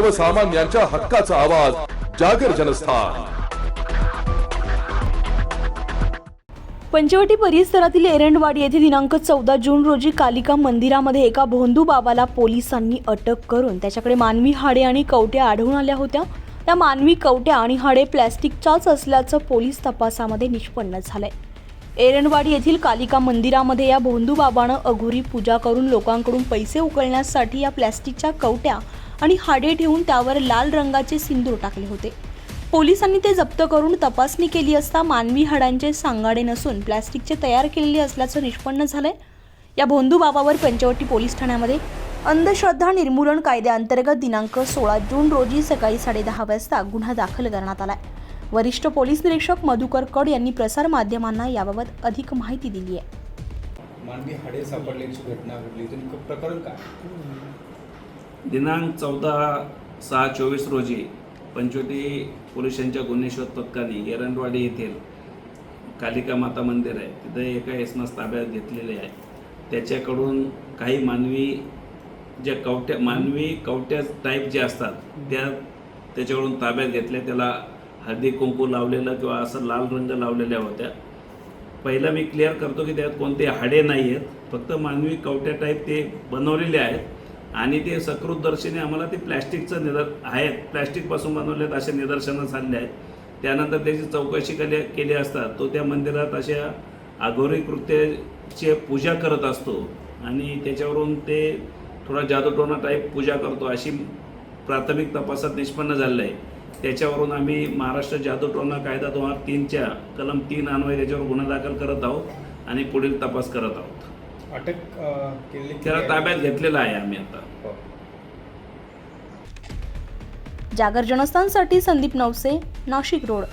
सर्वसामान्यांच्या हक्काचा आवाज जागर जनस्थान. पंचवटी परिसरातील एरंडवाडी येथे दिनांक चौदा जून रोजी कालिका मंदिरामध्ये एका भोंदू बाबाला पोलिसांनी अटक करून त्याच्याकडे मानवी हाडे आणि कवट्या आढळून आल्या होत्या. त्या मानवी कवट्या आणि हाडे प्लॅस्टिकच्याच असल्याचं पोलीस तपासामध्ये निष्पन्न झालंय. एरंडवाडी येथील कालिका मंदिरामध्ये या भोंदू बाबानं अघोरी पूजा करून लोकांकडून पैसे उकळण्यासाठी या प्लॅस्टिकच्या कवट्या आणि हाडे ठेवून त्यावर लाल रंगाचे सिंदूर टाकले होते. पोलिसांनी ते जप्त करून तपासणी केली असता मानवी हाडांचे सांगाडे नसून प्लॅस्टिकचे तयार केलेले असल्याचं निष्पन्न झालंय. या भोंदू बाबावर पंचवटी पोलीस ठाण्यामध्ये अंधश्रद्धा निर्मूलन कायद्याअंतर्गत दिनांक सोळा जून रोजी सकाळी साडेदहा वाजता गुन्हा दाखल करण्यात आलाय. वरिष्ठ पोलीस निरीक्षक मधुकर कड यांनी प्रसार माध्यमांना याबाबत अधिक माहिती दिली आहे मानवी हाडे सापडल्याची घटना घडली. होती प्रकरण काय? दिनांक चौदा सहा चोवीस रोजी पंचवटी पोलिसांच्या गुन्हे शोध पथकाने एरंडवाडी येथील कालिका माता मंदिर आहे. तिथे एका इसमास ताब्यात घेतलेले आहे. त्याच्याकडून काही मानवी ज्या कवट्या मानवी कवट्या टाईप जे असतात त्या त्याच्याकडून ताब्यात घेतल्या त्याला हळदी कुंकू लावलेलं किंवा असं लाल रंग लावलेल्या होत्या. पहिला मी क्लिअर करतो की त्यात कोणते हाडे नाही आहेत फक्त मानवी कवट्या टाईप ते बनवलेले आहेत. आणि ते सकृतदर्शनी आम्हाला ते प्लॅस्टिकचं निदर आहेत. प्लॅस्टिकपासून बनवलेत असे निदर्शनं झाले आहेत. त्यानंतर त्याची चौकशी केली केली असतात. तो त्या मंदिरात अशा आघोरी कृत्याचे पूजा करत असतो. आणि त्याच्यावरून ते थोडा जादूटोना टाईप पूजा करतो. अशी प्राथमिक तपासात निष्पन्न झालेलं आहे. त्याच्यावरून आम्ही महाराष्ट्र जादूटोना कायदा दोन हजार तीनच्या कलम तीन अन्वये त्याच्यावर गुन्हा दाखल करत आहोत आणि पुढील तपास करत आहोत. अटक अं, केलेली त्याला ताब्यात घेतलेला आहे आम्ही आता. हो. जागर जनस्थानसाठी संदीप नवसे नाशिक रोड.